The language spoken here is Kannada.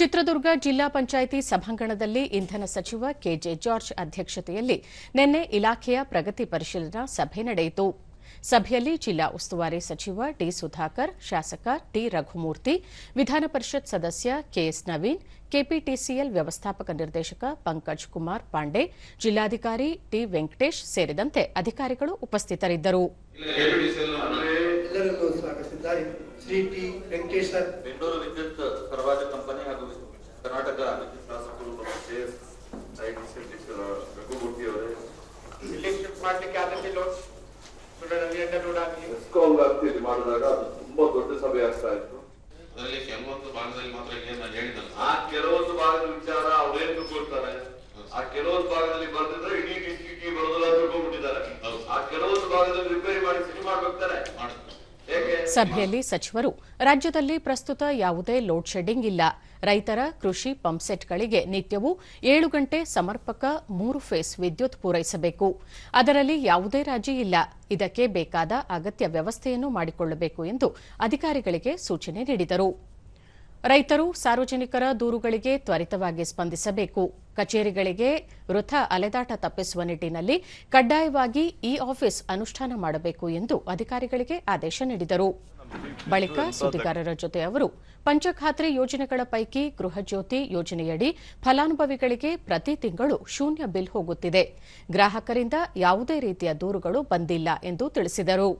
ಚಿತ್ರದುರ್ಗ ಜಿಲ್ಲಾ ಪಂಚಾಯಿತಿ ಸಭಾಂಗಣದಲ್ಲಿ ಇಂಧನ ಸಚಿವ ಕೆಜೆ ಜಾರ್ಜ್ ಅಧ್ಯಕ್ಷತೆಯಲ್ಲಿ ನಿನ್ನೆ ಇಲಾಖೆಯ ಪ್ರಗತಿ ಪರಿಶೀಲನಾ ಸಭೆ ನಡೆಯಿತು. ಸಭೆಯಲ್ಲಿ ಜಿಲ್ಲಾ ಉಸ್ತುವಾರಿ ಸಚಿವ ಡಿ ಸುಧಾಕರ್ ಶಾಸಕ ಟಿ ರಘುಮೂರ್ತಿ ವಿಧಾನ ಪರಿಷತ್ ಸದಸ್ಯ ಕೆಎಸ್ ನವೀನ್ ಕೆಪಿಟಿಸಿಎಲ್ ವ್ಯವಸ್ಥಾಪಕ ನಿರ್ದೇಶಕ ಪಂಕಜ್ ಕುಮಾರ್ ಪಾಂಡೆ ಜಿಲ್ಲಾಧಿಕಾರಿ ಟಿ ವೆಂಕಟೇಶ್ ಸೇರಿದಂತೆ ಅಧಿಕಾರಿಗಳು ಉಪಸ್ಥಿತರಿದ್ದರು. Shri T Venkatesh sir. Bengaluru ವಿದ್ಯುತ್ ಇಲ್ಲಿ ಶಿಫ್ಟ್ ಮಾಡ್ಲಿಕ್ಕೆ ವ್ಯಾಪ್ತಿಯಲ್ಲಿ ಮಾಡಿದಾಗ ಅದು ತುಂಬಾ ದೊಡ್ಡ ಸಭೆ ಆಗ್ತಾ ಇತ್ತು ಅದರಲ್ಲಿ ಕೆಲವೊಂದು ಭಾಗದಲ್ಲಿ ಮಾತ್ರ ಏನು ಹೇಳಿದ್ದಾರೆ ಆ ಕೆಲವೊಂದು ಭಾಗದ ವಿಚಾರ ಅವ್ರೇನ್ ತಿಳ್ಕೊಳ್ತಾರೆ ಆ ಕೆಲವೊಂದು ಭಾಗದಲ್ಲಿ ಬರ್ದಿದ್ರೆ ಇಡೀ ಡಿಸ್ಟ್ರಿಕ್ಟ್ ಬರೋದಿಲ್ಲ ಅಂತ ತಿಳ್ಕೊಂಡ್ಬಿಟ್ಟಿದ್ದಾರೆ ಆ ಕೆಲವೊಂದು ಭಾಗದಲ್ಲಿ ರಿಪೇರಿ ಮಾಡಿ ಸಿನಿಮಾ ಹೋಗ್ತಾರೆ ಸಭೆಯಲ್ಲಿ ಸಚಿವರು, ರಾಜ್ಯದಲ್ಲಿ ಪ್ರಸ್ತುತ ಯಾವುದೇ ಲೋಡ್ ಶೆಡ್ಡಿಂಗ್ ಇಲ್ಲ. ರೈತರ ಕೃಷಿ ಪಂಪ್ಸೆಟ್ಗಳಿಗೆ ನಿತ್ಯವೂ ಏಳು ಗಂಟೆ ಸಮರ್ಪಕ ಮೂರು ಫೇಸ್ ವಿದ್ಯುತ್ ಪೂರೈಸಬೇಕು. ಅದರಲ್ಲಿ ಯಾವುದೇ ರಾಜಿ ಇಲ್ಲ. ಇದಕ್ಕೆ ಬೇಕಾದ ಅಗತ್ಯ ವ್ಯವಸ್ಥೆಯನ್ನು ಮಾಡಿಕೊಳ್ಳಬೇಕು ಎಂದು ಅಧಿಕಾರಿಗಳಿಗೆ ಸೂಚನೆ ನೀಡಿದರು. ರೈತರು ಸಾರ್ವಜನಿಕರ ದೂರುಗಳಿಗೆ ತ್ವರಿತವಾಗಿ ಸ್ಪಂದಿಸಬೇಕು. ಕಚೇರಿಗಳಿಗೆ ವೃಥ ಅಲೆದಾಟ ತಪ್ಪಿಸುವ ನಿಟ್ಟಿನಲ್ಲಿ ಕಡ್ಡಾಯವಾಗಿ ಇ ಆಫೀಸ್ ಅನುಷ್ಠಾನ ಮಾಡಬೇಕು ಎಂದು ಅಧಿಕಾರಿಗಳಿಗೆ ಆದೇಶ ನೀಡಿದರು. ಬಳಿಕ ಸುದ್ದಿಗಾರರ ಜೊತೆ ಅವರು ಪಂಚಖಾತ್ರಿ ಯೋಜನೆಗಳ ಪೈಕಿ ಗೃಹಜ್ಯೋತಿ ಯೋಜನೆಯಡಿ ಫಲಾನುಭವಿಗಳಿಗೆ ಪ್ರತಿ ತಿಂಗಳು ಶೂನ್ಯ ಬಿಲ್ ಹೋಗುತ್ತಿದೆ. ಗ್ರಾಹಕರಿಂದ ಯಾವುದೇ ರೀತಿಯ ದೂರುಗಳು ಬಂದಿಲ್ಲ ಎಂದು ತಿಳಿಸಿದರು.